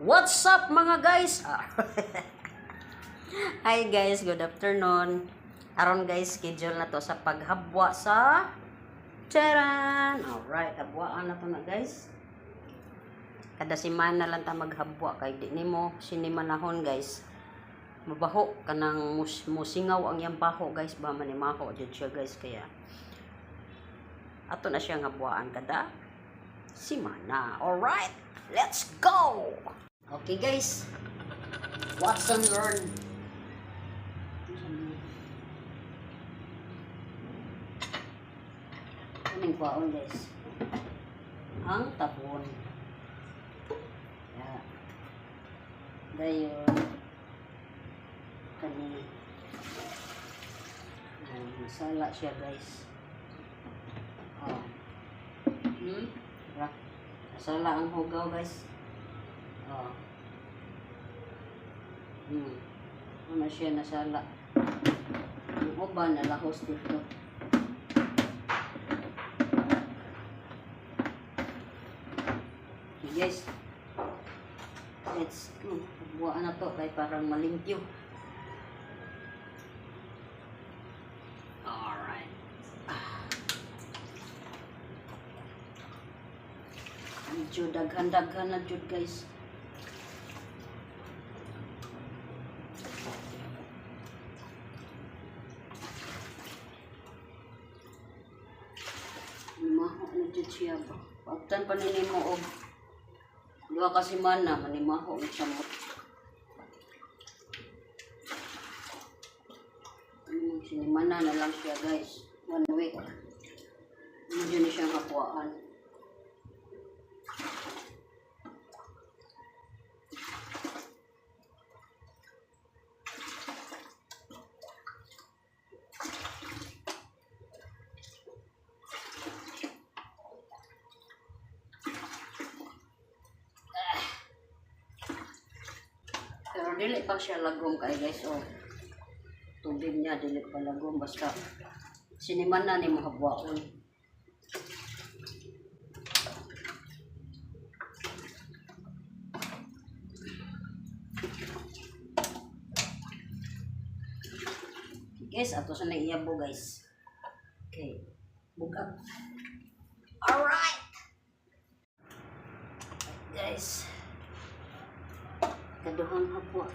What's up mga guys? Ah. Hi guys, good afternoon. Aron guys, schedule na to sa paghabwa sa Charan! Alright, habwaan na to na guys. Kada simana lang ta maghabwa kay di nimo sinimanahon guys. Mabaho kanang mus musingaw ang iyang baho guys ba manimaho jud siya guys kaya ato na siyang habwaan kada simana. Alright, let's go! Okay guys, Watson learn. Kuning kwaon guys. Ang tabon. Yeah. Dayon. Kani. Ay, masala siya guys. Oh. Hmm? Masala ang hugaw guys. Oh. Hmm. Ano siya nasala. Yung uban nalahos dito. Okay guys. Let's go. Buwan na to kay parang malimpyo. Alright. Medyo daghan-daghan na jud guys. Maho na jud siya ba? Pagtan pa nini mo og duha ka semana manimaho ang samot. Ano sinimana na lang siya guys. One week. Medyo na siyang kapuaan. Dili pa siya lagom kay guys oh. Tubig niya dili pa lagom basta siniman na ni mahabwaon. Guys, ato sa naiyabo guys. Okay. Buka. Alright! Guys. Kaduhang hapwa.